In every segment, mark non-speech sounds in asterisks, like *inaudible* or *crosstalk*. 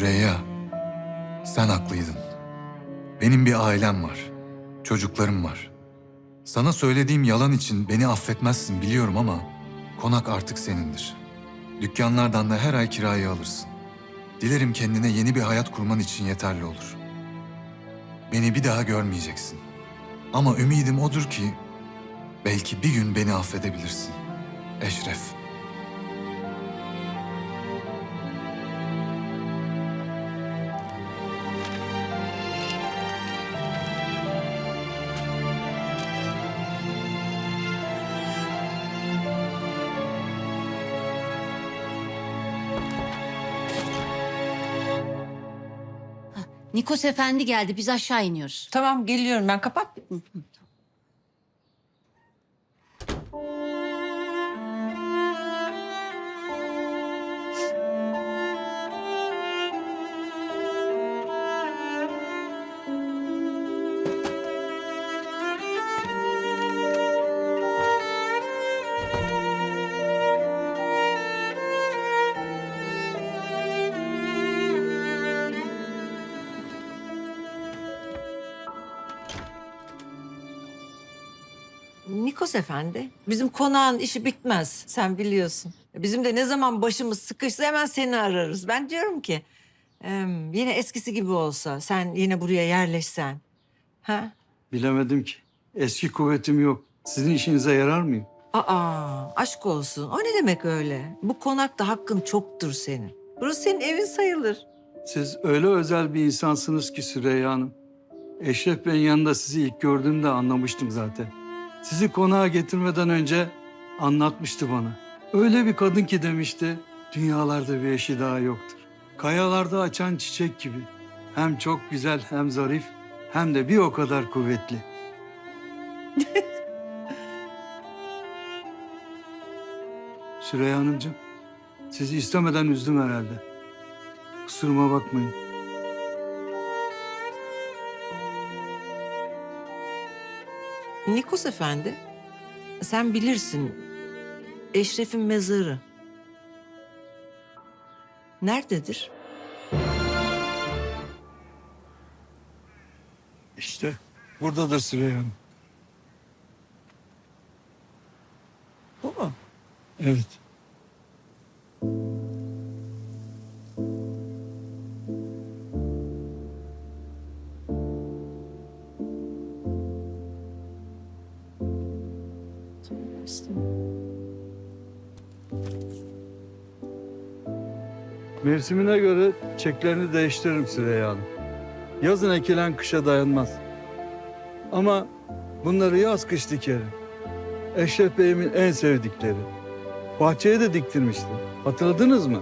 Süreyya, sen haklıydın. Benim bir ailem var. Çocuklarım var. Sana söylediğim yalan için beni affetmezsin biliyorum ama konak artık senindir. Dükkanlardan da her ay kirayı alırsın. Dilerim kendine yeni bir hayat kurman için yeterli olur. Beni bir daha görmeyeceksin. Ama ümidim odur ki belki bir gün beni affedebilirsin. Eşref. Nikos Efendi geldi. Biz aşağı iniyoruz. Tamam geliyorum ben kapat. Nikos Efendi, bizim konağın işi bitmez. Sen biliyorsun. Bizim de ne zaman başımız sıkışsa hemen seni ararız. Ben diyorum ki yine eskisi gibi olsa, sen yine buraya yerleşsen. Ha? Bilemedim ki. Eski kuvvetim yok. Sizin işinize yarar mıyım? Aa, aşk olsun. O ne demek öyle? Bu konakta hakkın çoktur senin. Burası senin evin sayılır. Siz öyle özel bir insansınız ki Süreyya Hanım. Eşref Bey'in yanında sizi ilk gördüğümde anlamıştım zaten. Sizi konağa getirmeden önce anlatmıştı bana. Öyle bir kadın ki demişti, dünyalarda bir eşi daha yoktur. Kayalarda açan çiçek gibi. Hem çok güzel hem zarif hem de bir o kadar kuvvetli. *laughs* Süreyya Hanımcığım, sizi istemeden üzdüm herhalde. Kusuruma bakmayın. Nikos Efendi, sen bilirsin Eşref'in mezarı. Nerededir? İşte buradadır Süreyya Hanım. Bu mu? Evet. Mevsimine göre çeklerini değiştiririm Süreyya Hanım. Yazın ekilen kışa dayanmaz. Ama bunları yaz kış dikerim. Eşref Bey'imin en sevdikleri. Bahçeye de diktirmiştim. Hatırladınız mı?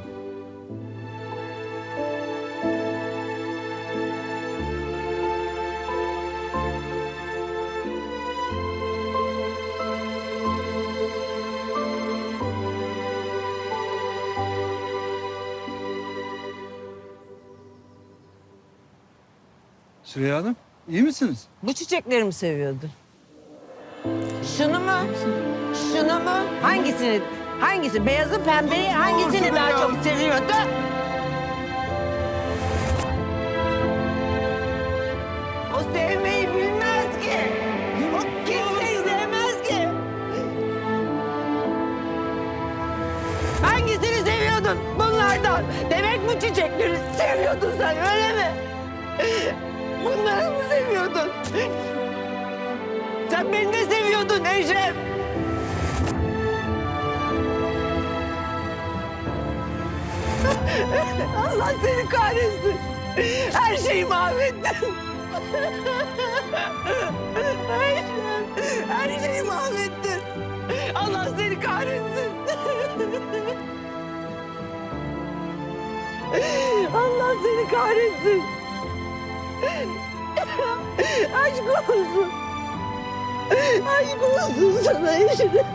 Süreyya Hanım, iyi misiniz? Bu çiçekleri mi seviyordu? Şunu mu? Şunu mu? Hangisini? Hangisi? Beyazı, pembeyi hangisini daha çok seviyordu? O sevmeyi bilmez ki. O kimseyi sevmez ki. Hangisini seviyordun bunlardan? Demek bu çiçekleri seviyordun sen öyle mi? Bunları mı seviyordun? Sen beni de seviyordun Eşref. Allah seni kahretsin. Her şeyi mahvettin. Eşref, her şeyi mahvettin. Allah seni kahretsin. Allah seni kahretsin. Aşk olsun. Aşk olsun sana Eşref.